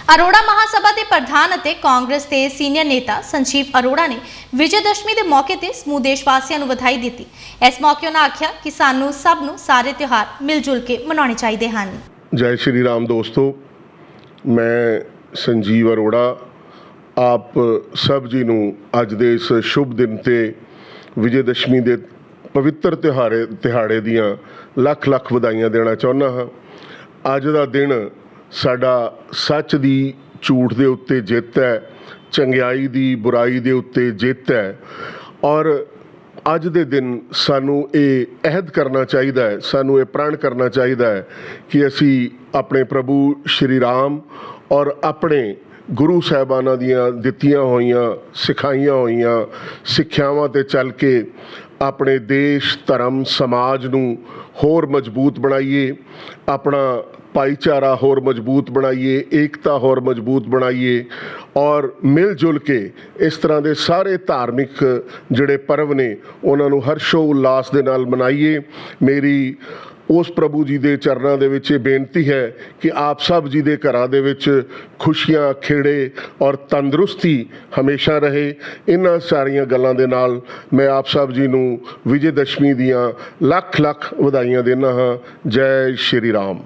ਅਰੋੜਾ ਮਹਾਸਭਾ ਦੇ ਪ੍ਰਧਾਨ ਅਤੇ ਕਾਂਗਰਸ ਦੇ ਸੀਨੀਅਰ ਨੇਤਾ ਸੰਜੀਵ ਅਰੋੜਾ ਨੇ ਵਿਜੇ ਦਸ਼ਮੀ ਦੇ ਮੌਕੇ ਤੇ ਸਮੂਹ ਦੇਸ਼ ਵਾਸੀਆਂ ਨੂੰ ਵਧਾਈ ਦਿੱਤੀ। ਇਸ ਮੌਕੇ ਉਹਨਾਂ ਆਖਿਆ ਕਿ ਸਾਨੂੰ ਸਭ ਨੂੰ ਸਾਰੇ ਤਿਉਹਾਰ ਮਿਲ ਜੁਲ ਕੇ ਮਨਾਉਣੇ ਚਾਹੀਦੇ ਹਨ। ਜੈ ਸ਼੍ਰੀ ਰਾਮ ਦੋਸਤੋ, ਮੈਂ ਸੰਜੀਵ ਅਰੋੜਾ, ਆਪ ਸਭ ਜੀ ਨੂੰ ਅੱਜ ਦੇ ਇਸ ਸ਼ੁਭ ਦਿਨ ਤੇ ਵਿਜੇ ਦਸ਼ਮੀ ਦੇ ਪਵਿੱਤਰ ਤਿਉਹਾਰੇ ਤਿਹਾੜੇ ਦੀਆਂ ਲੱਖ ਲੱਖ ਵਧਾਈਆਂ ਦੇਣਾ ਚਾਹੁੰਦਾ ਹਾਂ। ਅੱਜ ਦਾ ਦਿਨ ਸਾਡਾ ਸੱਚ ਦੀ ਝੂਠ ਦੇ ਉੱਤੇ ਜਿੱਤ ਹੈ, ਚੰਗਿਆਈ ਦੀ ਬੁਰਾਈ ਦੇ ਉੱਤੇ ਜਿੱਤ ਹੈ। ਔਰ ਅੱਜ ਦੇ ਦਿਨ ਸਾਨੂੰ ਇਹ ਅਹਿਦ ਕਰਨਾ ਚਾਹੀਦਾ ਹੈ, ਸਾਨੂੰ ਇਹ ਪ੍ਰਣ ਕਰਨਾ ਚਾਹੀਦਾ ਹੈ ਕਿ ਅਸੀਂ ਆਪਣੇ ਪ੍ਰਭੂ ਸ਼੍ਰੀ ਰਾਮ ਔਰ ਆਪਣੇ ਗੁਰੂ ਸਾਹਿਬਾਨਾਂ ਦੀਆਂ ਦਿੱਤੀਆਂ ਹੋਈਆਂ, ਸਿਖਾਈਆਂ ਹੋਈਆਂ ਸਿੱਖਿਆਵਾਂ ਤੇ ਚੱਲ ਕੇ ਆਪਣੇ ਦੇਸ਼, ਧਰਮ, ਸਮਾਜ ਨੂੰ ਹੋਰ ਮਜ਼ਬੂਤ ਬਣਾਈਏ, ਆਪਣਾ ਭਾਈਚਾਰਾ ਹੋਰ ਮਜ਼ਬੂਤ ਬਣਾਈਏ, ਏਕਤਾ ਹੋਰ ਮਜ਼ਬੂਤ ਬਣਾਈਏ ਔਰ ਮਿਲ ਜੁਲ ਕੇ ਇਸ ਤਰ੍ਹਾਂ ਦੇ ਸਾਰੇ ਧਾਰਮਿਕ ਜਿਹੜੇ ਪਰਵ ਨੇ, ਉਹਨਾਂ ਨੂੰ ਹਰਸ਼ੋ ਉਲਾਸ ਦੇ ਨਾਲ ਮਨਾਈਏ। ਮੇਰੀ ਉਸ ਪ੍ਰਭੂ ਜੀ ਦੇ ਚਰਨਾਂ ਦੇ ਵਿੱਚ ਇਹ ਬੇਨਤੀ ਹੈ ਕਿ ਆਪ ਸਭ ਜੀ ਦੇ ਘਰਾਂ ਦੇ ਵਿੱਚ ਖੁਸ਼ੀਆਂ, ਖੇੜੇ ਔਰ ਤੰਦਰੁਸਤੀ ਹਮੇਸ਼ਾ ਰਹੇ। ਇਹਨਾਂ ਸਾਰੀਆਂ ਗੱਲਾਂ ਦੇ ਨਾਲ ਮੈਂ ਆਪ ਸਭ ਜੀ ਨੂੰ ਵਿਜੇ ਦਸ਼ਮੀ ਦੀਆਂ ਲੱਖ ਲੱਖ ਵਧਾਈਆਂ ਦਿੰਦਾ ਹਾਂ ਜੈ ਸ਼੍ਰੀ ਰਾਮ।